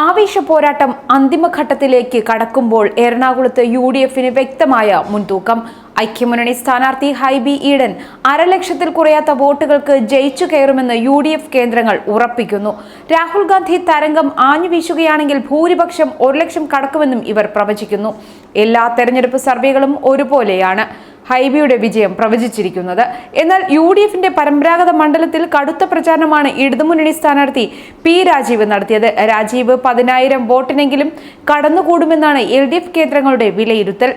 ആവേശ പോരാട്ടം അന്തിമഘട്ടത്തിലേക്ക് കടക്കുമ്പോൾ എറണാകുളത്ത് യു ഡി എഫിന് വ്യക്തമായ മുൻതൂക്കം. ഐക്യമുന്നണി സ്ഥാനാർത്ഥി ഹൈബി ഈഡൻ അരലക്ഷത്തിൽ കുറയാത്ത വോട്ടുകൾക്ക് ജയിച്ചു കയറുമെന്ന് യു ഡി എഫ് കേന്ദ്രങ്ങൾ ഉറപ്പിക്കുന്നു. രാഹുൽ ഗാന്ധി തരംഗം ആഞ്ഞു വീശുകയാണെങ്കിൽ ഭൂരിപക്ഷം ഒരു ലക്ഷം കടക്കുമെന്നും ഇവർ പ്രവചിക്കുന്നു. എല്ലാ തെരഞ്ഞെടുപ്പ് സർവേകളും ഒരുപോലെയാണ്. ഹൈബിയുടെ വിജയം പ്രവചിച്ചിരിക്കുന്നത്. എന്നാൽ യു ഡി എഫിന്റെ പരമ്പരാഗത മണ്ഡലത്തിൽ കടുത്ത പ്രചാരണമാണ് ഇടതുമുന്നണി സ്ഥാനാർത്ഥി പി രാജീവ് നടത്തിയത്. രാജീവ് പതിനായിരം വോട്ടിനെങ്കിലും കടന്നുകൂടുമെന്നാണ് എൽ ഡി എഫ് കേന്ദ്രങ്ങളുടെ വിലയിരുത്തൽ.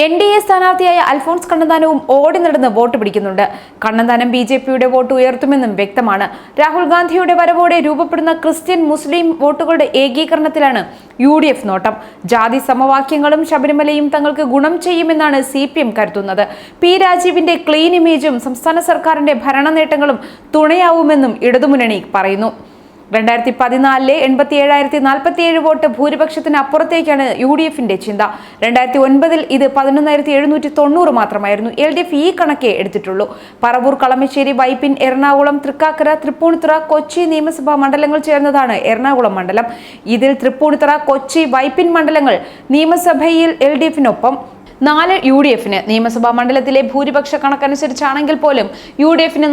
എൻ ഡി എ സ്ഥാനാർത്ഥിയായ അൽഫോൺസ് കണ്ണന്താനവും ഓടി നടന്ന് വോട്ട് പിടിക്കുന്നുണ്ട്. കണ്ണന്താനം ബി ജെ പിയുടെ വോട്ട് ഉയർത്തുമെന്നും വ്യക്തമാണ്. രാഹുൽ ഗാന്ധിയുടെ വരവോടെ രൂപപ്പെടുന്ന ക്രിസ്ത്യൻ മുസ്ലിം വോട്ടുകളുടെ ഏകീകരണത്തിലാണ് യു ഡി എഫ് നോട്ടം. ജാതി സമവാക്യങ്ങളും ശബരിമലയും തങ്ങൾക്ക് ഗുണം ചെയ്യുമെന്നാണ് സി പി എം കരുതുന്നത്. പി രാജീവിന്റെ ക്ലീൻ ഇമേജും സംസ്ഥാന സർക്കാരിന്റെ ഭരണ നേട്ടങ്ങളും തുണയാവുമെന്നും ഇടതുമുന്നണി പറയുന്നു. രണ്ടായിരത്തി പതിനാലിലെ എൺപത്തി ഏഴായിരത്തി നാൽപ്പത്തി ഏഴ് വോട്ട് ഭൂരിപക്ഷത്തിന് അപ്പുറത്തേക്കാണ് യു ഡി എഫിന്റെ ചിന്ത. രണ്ടായിരത്തി ഒൻപതിൽ ഇത് പതിനൊന്നായിരത്തി എഴുന്നൂറ്റി തൊണ്ണൂറ് മാത്രമായിരുന്നു. എൽ ഡി എഫ് ഈ കണക്കേ എടുത്തിട്ടുള്ളൂ. പറവൂർ കളമശ്ശേരി വൈപ്പിൻ എറണാകുളം തൃക്കാക്കര തൃപ്പൂണിത്തുറ കൊച്ചി നിയമസഭാ മണ്ഡലങ്ങൾ ചേർന്നതാണ് എറണാകുളം മണ്ഡലം. ഇതിൽ തൃപ്പൂണിത്തുറ കൊച്ചി വൈപ്പിൻ മണ്ഡലങ്ങൾ നിയമസഭയിൽ എൽ ഡി എഫിനൊപ്പം നാല് യു ഡി എഫിന് നിയമസഭാ മണ്ഡലത്തിലെ ഭൂരിപക്ഷ കണക്കനുസരിച്ചാണെങ്കിൽ പോലും യു ഡി എഫിന്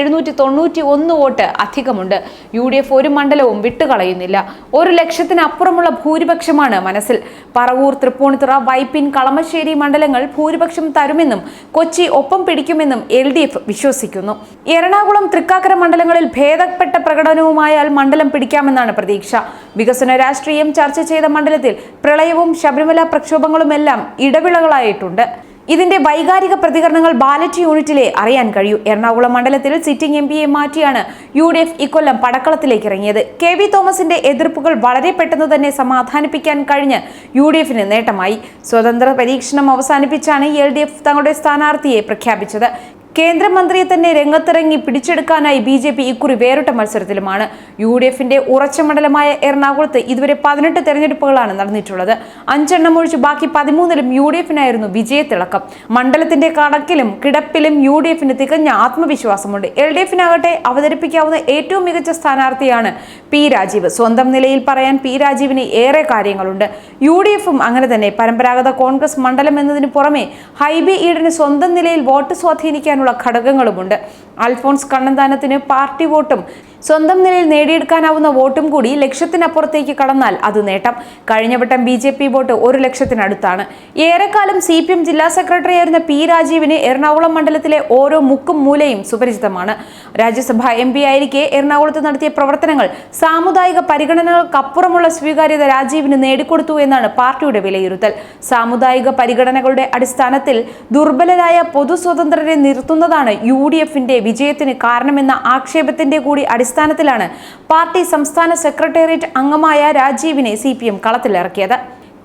എഴുന്നൂറ്റി തൊണ്ണൂറ്റി ഒന്ന് വോട്ട് അധികമുണ്ട്. യു ഡി എഫ് ഒരു മണ്ഡലവും വിട്ടുകളയുന്നില്ല. ഒരു ലക്ഷത്തിനപ്പുറമുള്ള ഭൂരിപക്ഷമാണ് മനസ്സിൽ. പറവൂർ തൃപ്പൂണിത്തുറ വൈപ്പിൻ കളമശ്ശേരി മണ്ഡലങ്ങൾ ഭൂരിപക്ഷം തരുമെന്നും കൊച്ചി ഒപ്പം പിടിക്കുമെന്നും എൽ ഡി എഫ് വിശ്വസിക്കുന്നു. എറണാകുളം തൃക്കാക്കര മണ്ഡലങ്ങളിൽ ഭേദപ്പെട്ട പ്രകടനവുമായാൽ മണ്ഡലം പിടിക്കാമെന്നാണ് പ്രതീക്ഷ. വികസന രാഷ്ട്രീയം ചർച്ച ചെയ്ത മണ്ഡലത്തിൽ പ്രളയവും ശബരിമല പ്രക്ഷോഭങ്ങളുമെല്ലാം ഇടവിളകളായിട്ടുണ്ട്. ഇതിന്റെ വൈകാരിക പ്രതികരണങ്ങൾ ബാലറ്റ് യൂണിറ്റിലെ അറിയാൻ കഴിയൂ. എറണാകുളം മണ്ഡലത്തിൽ സിറ്റിംഗ് എം പിയെ മാറ്റിയാണ് യു ഡി എഫ് ഇക്കൊല്ലം പടക്കളത്തിലേക്ക് ഇറങ്ങിയത്. കെ വി തോമസിന്റെ എതിർപ്പുകൾ വളരെ പെട്ടെന്ന് തന്നെ സമാധാനിപ്പിക്കാൻ കഴിഞ്ഞ് യു ഡി എഫിന് നേട്ടമായി. സ്വതന്ത്ര പരീക്ഷണം അവസാനിപ്പിച്ചാണ് എൽ ഡി എഫ് തങ്ങളുടെ സ്ഥാനാർത്ഥിയെ പ്രഖ്യാപിച്ചത്. കേന്ദ്രമന്ത്രിയെ തന്നെ രംഗത്തിറങ്ങി പിടിച്ചെടുക്കാനായി ബി ജെ പി ഇക്കുറി വേറിട്ട മത്സരത്തിലുമാണ്. യു ഡി എഫിന്റെ ഉറച്ച മണ്ഡലമായ എറണാകുളത്ത് ഇതുവരെ പതിനെട്ട് തെരഞ്ഞെടുപ്പുകളാണ് നടന്നിട്ടുള്ളത്. അഞ്ചെണ്ണം ഒഴിച്ച് ബാക്കി പതിമൂന്നിലും യു ഡി എഫിനായിരുന്നു വിജയത്തിളക്കം. മണ്ഡലത്തിന്റെ കണക്കിലും കിടപ്പിലും യു ഡി എഫിന് തികഞ്ഞ ആത്മവിശ്വാസമുണ്ട്. എൽ ഡി എഫിനാകട്ടെ അവതരിപ്പിക്കാവുന്ന ഏറ്റവും മികച്ച സ്ഥാനാർത്ഥിയാണ് പി രാജീവ്. സ്വന്തം നിലയിൽ പറയാൻ പി രാജീവിന് ഏറെ കാര്യങ്ങളുണ്ട്. യു ഡി എഫും അങ്ങനെ തന്നെ പരമ്പരാഗത കോൺഗ്രസ് മണ്ഡലം എന്നതിന് പുറമെ ഹൈബി ഈഡന് സ്വന്തം നിലയിൽ വോട്ട് സ്വാധീനിക്കാനുള്ള ഘടകങ്ങളുമുണ്ട്. അൽഫോൺസ് കണ്ണന്താനത്തിന് പാർട്ടി വോട്ടും സ്വന്തം നിലയിൽ നേടിയെടുക്കാനാവുന്ന വോട്ടും കൂടി ലക്ഷത്തിനപ്പുറത്തേക്ക് കടന്നാൽ അത് നേട്ടം. കഴിഞ്ഞ വട്ടം ബി ജെ പി വോട്ട് ഒരു ലക്ഷത്തിനടുത്താണ്. ഏറെക്കാലം സി പി എം ജില്ലാ സെക്രട്ടറി ആയിരുന്ന പി രാജീവിന് എറണാകുളം മണ്ഡലത്തിലെ ഓരോ മുക്കും മൂലയും സുപരിചിതമാണ്. രാജ്യസഭ എം പി ആയിരിക്കെ എറണാകുളത്ത് നടത്തിയ പ്രവർത്തനങ്ങൾ സാമുദായിക പരിഗണനകൾക്കപ്പുറമുള്ള സ്വീകാര്യത രാജീവിന് നേടിക്കൊടുത്തു എന്നാണ് പാർട്ടിയുടെ വിലയിരുത്തൽ. സാമുദായിക പരിഗണനകളുടെ അടിസ്ഥാനത്തിൽ ദുർബലരായ പൊതു സ്വതന്ത്രരെ നിർത്തുന്നതാണ് യു ഡി എഫിന്റെ വിജയത്തിന് കാരണമെന്ന ആക്ഷേപത്തിന്റെ കൂടി അടിസ്ഥാനത്തിലാണ് പാർട്ടി സംസ്ഥാന സെക്രട്ടേറിയറ്റ് അംഗമായ രാജീവിനെ സി പി എം കളത്തിലിറക്കിയത്.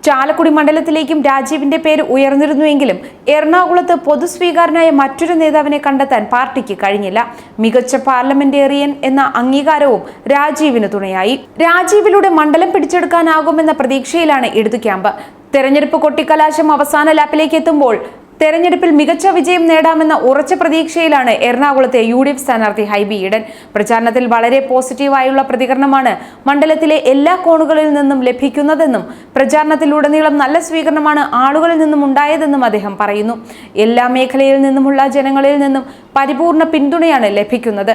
ചാലക്കുടി മണ്ഡലത്തിലേക്കും രാജീവിന്റെ പേര് ഉയർന്നിരുന്നുവെങ്കിലും എറണാകുളത്ത് പൊതുസ്വീകാരനായ മറ്റൊരു നേതാവിനെ കണ്ടെത്താൻ പാർട്ടിക്ക് കഴിഞ്ഞില്ല. മികച്ച പാർലമെന്റേറിയൻ എന്ന അംഗീകാരവും രാജീവിന് തുണയായി. രാജീവിലൂടെ മണ്ഡലം പിടിച്ചെടുക്കാനാകുമെന്ന പ്രതീക്ഷയിലാണ് ഇടതു ക്യാമ്പ്. തെരഞ്ഞെടുപ്പ് കൊട്ടിക്കലാശം അവസാന ലാപ്പിലേക്ക് എത്തുമ്പോൾ തെരഞ്ഞെടുപ്പിൽ മികച്ച വിജയം നേടാമെന്ന ഉറച്ച പ്രതീക്ഷയിലാണ് എറണാകുളത്തെ യു ഡി എഫ് സ്ഥാനാർത്ഥി ഹൈബി ഈഡൻ. പ്രചാരണത്തിൽ വളരെ പോസിറ്റീവായുള്ള പ്രതികരണമാണ് മണ്ഡലത്തിലെ എല്ലാ കോണുകളിൽ നിന്നും ലഭിക്കുന്നതെന്നും പ്രചാരണത്തിലുടനീളം നല്ല സ്വീകരണമാണ് ആളുകളിൽ നിന്നും ഉണ്ടായതെന്നും അദ്ദേഹം പറയുന്നു. എല്ലാ മേഖലയിൽ നിന്നുമുള്ള ജനങ്ങളിൽ നിന്നും പരിപൂർണ പിന്തുണയാണ് ലഭിക്കുന്നത്.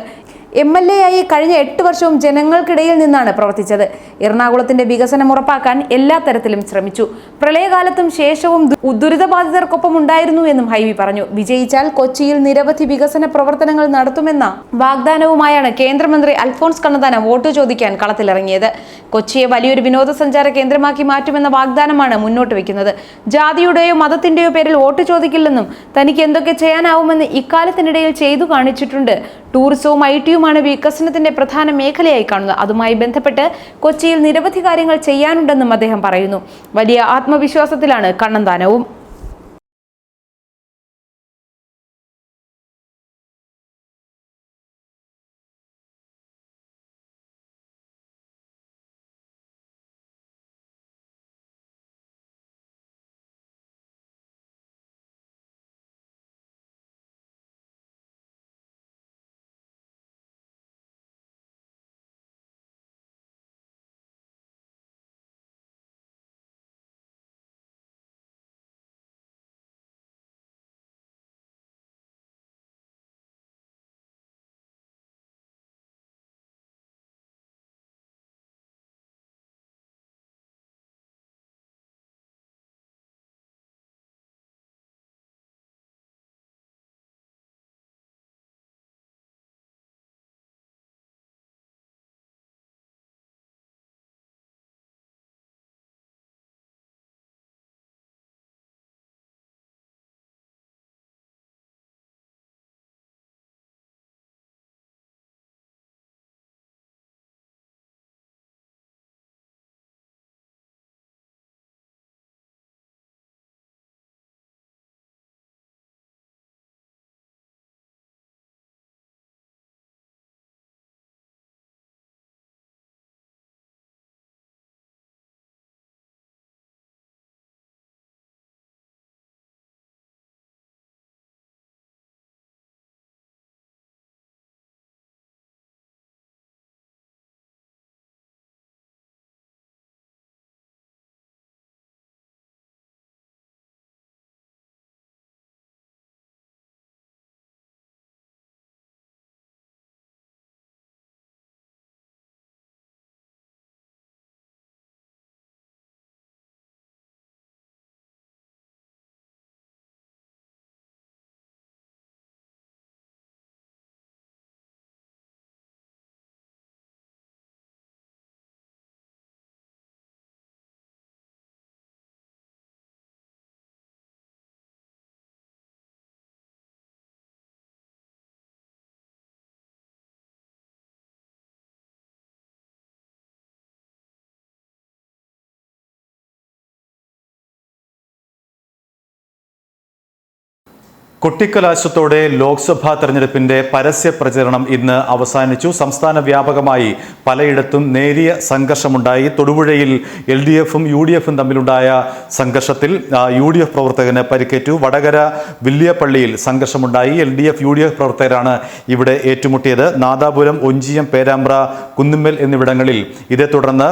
എം എൽ എ ആയി കഴിഞ്ഞ എട്ട് വർഷവും ജനങ്ങൾക്കിടയിൽ നിന്നാണ് പ്രവർത്തിച്ചത്. എറണാകുളത്തിന്റെ വികസനം ഉറപ്പാക്കാൻ എല്ലാ തരത്തിലും ശ്രമിച്ചു. പ്രളയകാലത്തും ശേഷവും ദുരിതബാധിതർക്കൊപ്പം ഉണ്ടായിരുന്നു എന്നും ഹൈവി പറഞ്ഞു. വിജയിച്ചാൽ കൊച്ചിയിൽ നിരവധി വികസന പ്രവർത്തനങ്ങൾ നടത്തുമെന്ന വാഗ്ദാനവുമായാണ് കേന്ദ്രമന്ത്രി അൽഫോൺസ് കണ്ണദാനം വോട്ട് ചോദിക്കാൻ കളത്തിലിറങ്ങിയത്. കൊച്ചിയെ വലിയൊരു വിനോദസഞ്ചാര കേന്ദ്രമാക്കി മാറ്റുമെന്ന വാഗ്ദാനമാണ് മുന്നോട്ട് വെക്കുന്നത്. ജാതിയുടെയോ മതത്തിന്റെയോ പേരിൽ വോട്ട് ചോദിക്കില്ലെന്നും തനിക്ക് എന്തൊക്കെ ചെയ്യാനാവുമെന്ന് ഇക്കാലത്തിനിടയിൽ ചെയ്തു കാണിച്ചിട്ടുണ്ട്. ടൂറിസവും ഐ ടിയുമാണ് വികസനത്തിന്റെ പ്രധാന മേഖലയായി കാണുന്നത്. അതുമായി ബന്ധപ്പെട്ട് കൊച്ചിയിൽ നിരവധി കാര്യങ്ങൾ ചെയ്യാനുണ്ടെന്നും അദ്ദേഹം പറയുന്നു. വലിയ ആത്മവിശ്വാസത്തിലാണ് കണ്ണന്താനവും. കൊട്ടിക്കലാശത്തോടെ ലോക്സഭാ തെരഞ്ഞെടുപ്പിന്റെ പരസ്യ പ്രചരണം ഇന്ന് അവസാനിച്ചു. സംസ്ഥാന വ്യാപകമായി പലയിടത്തും നേരിയ സംഘർഷമുണ്ടായി. തൊടുപുഴയിൽ എൽ ഡി എഫും യു ഡി എഫും തമ്മിലുണ്ടായ സംഘർഷത്തിൽ യു ഡി എഫ് പ്രവർത്തകന് പരിക്കേറ്റു. വടകര വില്യപ്പള്ളിയിൽ സംഘർഷമുണ്ടായി. L D F U D F പ്രവർത്തകരാണ് ഇവിടെ ഏറ്റുമുട്ടിയത്. നാദാപുരം ഒഞ്ചിയം പേരാമ്പ്ര കുന്നുമ്മൽ എന്നിവിടങ്ങളിൽ ഇതേ തുടർന്ന്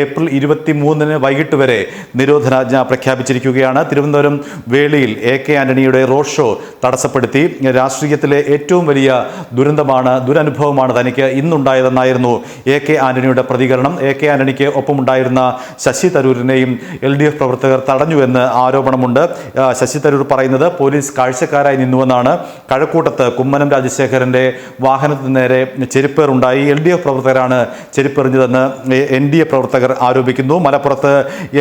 ഏപ്രിൽ ഇരുപത്തി മൂന്നിന് വൈകിട്ട് വരെ നിരോധനാജ്ഞ പ്രഖ്യാപിച്ചിരിക്കുകയാണ്. തിരുവനന്തപുരം വേളിയിൽ എ കെ ആന്റണിയുടെ റോഡ് ഷോ തടസ്സപ്പെടുത്തി. രാഷ്ട്രീയത്തിലെ ഏറ്റവും വലിയ ദുരന്തമാണ് ദുരനുഭവമാണ് തനിക്ക് ഇന്നുണ്ടായതെന്നായിരുന്നു എ കെ ആന്റണിയുടെ പ്രതികരണം. എ കെ ആന്റണിക്ക് ഒപ്പമുണ്ടായിരുന്ന ശശി തരൂരിനെയും എൽ ഡി എഫ് പ്രവർത്തകർ തടഞ്ഞുവെന്ന് ആരോപണമുണ്ട്. ശശി തരൂർ പറയുന്നത് പോലീസ് കാഴ്ചക്കാരായി നിന്നുവെന്നാണ്. കഴക്കൂട്ടത്ത് കുമ്മനം രാജശേഖരന്റെ വാഹനത്തിന് നേരെ ചെരുപ്പേറുണ്ടായി. എൽ ഡി എഫ് പ്രവർത്തകരാണ് ചെരുപ്പെറിഞ്ഞതെന്ന് എൻ ഡി എ പ്രവർത്തകർ ആരോപിക്കുന്നു. മലപ്പുറത്ത്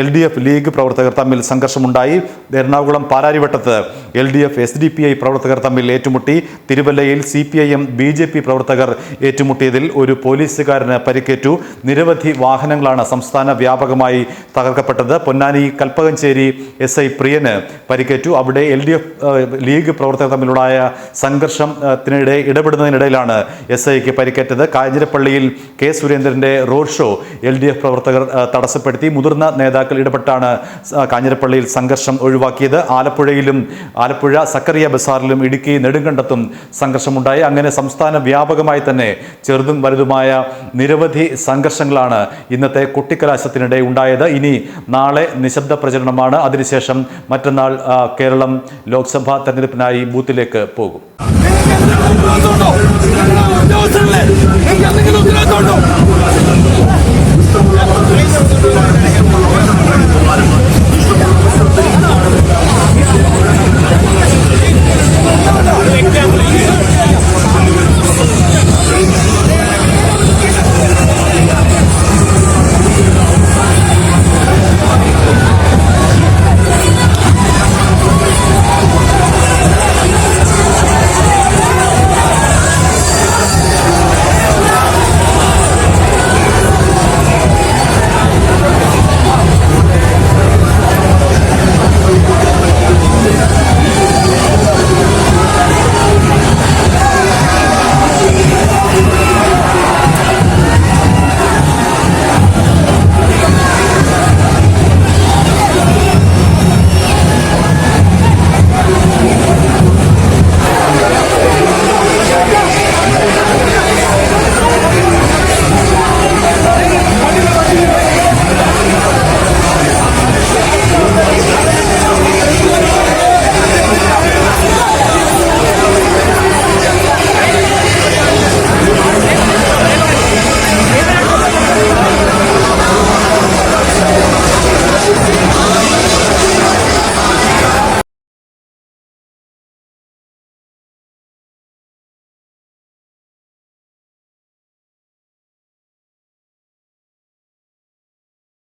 എൽ ഡി എഫ് ലീഗ് പ്രവർത്തകർ തമ്മിൽ സംഘർഷമുണ്ടായി. Ernakulam പാലാരിവട്ടത്ത് L D F S D P I പ്രവർത്തകർ തമ്മിൽ ഏറ്റുമുട്ടി. തിരുവല്ലയിൽ C P B J P പ്രവർത്തകർ ഏറ്റുമുട്ടിയതിൽ ഒരു പോലീസുകാരന് പരിക്കേറ്റു. നിരവധി വാഹനങ്ങളാണ് സംസ്ഥാന വ്യാപകമായി തകർക്കപ്പെട്ടത്. പൊന്നാനി കൽപ്പകഞ്ചേരി എസ് ഐ പ്രിയന് പരിക്കേറ്റു. അവിടെ എൽ ഡി എഫ് ലീഗ് പ്രവർത്തകർ തമ്മിലുണ്ടായ സംഘർഷത്തിനിടെ ഇടപെടുന്നതിനിടയിലാണ് എസ് ഐക്ക് പരിക്കേറ്റത്. കാഞ്ഞിരപ്പള്ളിയിൽ കെ സുരേന്ദ്രന്റെ road show L D F പ്രവർത്തകർ തടസ്സപ്പെടുത്തി. മുതിർന്ന നേതാക്കൾ ഇടപെട്ടാണ് കാഞ്ഞിരപ്പള്ളിയിൽ സംഘർഷം ഒഴിവാക്കിയത്. ആലപ്പുഴയിലും ആലപ്പുഴ സക്കറിയ ചെറിയ ബസാറിലും ഇടുക്കി നെടുങ്കണ്ടത്തും സംഘർഷമുണ്ടായി. അങ്ങനെ സംസ്ഥാന വ്യാപകമായി തന്നെ ചെറുതും വലുതുമായ നിരവധി സംഘർഷങ്ങളാണ് ഇന്നത്തെ കുട്ടിക്കലാശത്തിനിടെ ഉണ്ടായത്. ഇനി നാളെ നിശബ്ദ പ്രചരണമാണ്. അതിനുശേഷം മറ്റന്നാൾ കേരളം ലോക്സഭാ തെരഞ്ഞെടുപ്പിനായി ബൂത്തിലേക്ക് പോകും. যাবে না